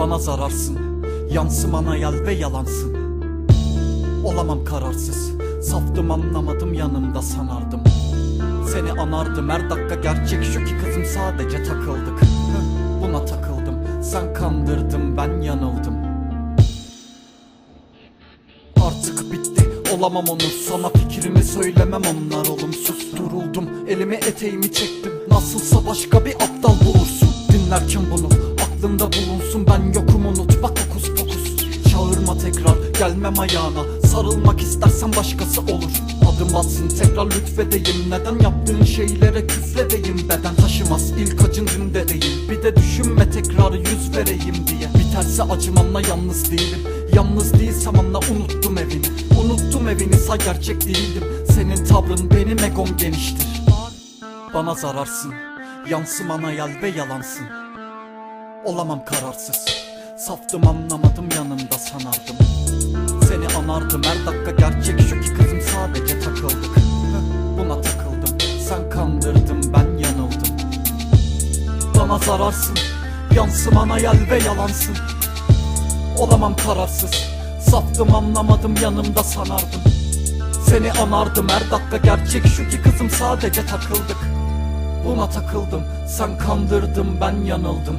Bana zararsın. Yansıman hayal ve yalansın. Olamam kararsız. Saftım anlamadım yanımda sanardım. Seni anardım. Her dakika gerçek. Şu ki kızım sadece takıldık. Buna takıldım. Sen kandırdın ben yanıldım. Artık bitti. Olamam onu Sana fikrimi söylemem. Onlar olumsuz. Duruldum. Elimi eteğimi çektim. Nasılsa başka bir aptal bulursun gelmem ayağına. Sarılmak istersen başkası olur. Adım atsın tekrar lütfedeyim. Neden yaptığın şeylere küfredeyim? Beden taşımaz ilk acın dünde değil. Bir de düşünme tekrar yüz vereyim diye. Biterse acımanla yalnız değilim. Yalnız değilsem anla unuttum evini. Unuttum evini say gerçek değildim. Senin tavrın benim egom geniştir. Bana zararsın Yansıman hayal ve yalansın. Olamam kararsız. Saftım anlamadım yanımda sanardım Anardım her dakika gerçek şu ki kızım sadece takıldık. Buna takıldım. Sen kandırdın ben yanıldım. Bana zararsın Yansıman hayal ve yalansın. Olamam kararsız Saftım anlamadım yanımda sanardım. Seni anardım her dakika gerçek şu ki kızım sadece takıldık. Buna takıldım sen kandırdın ben yanıldım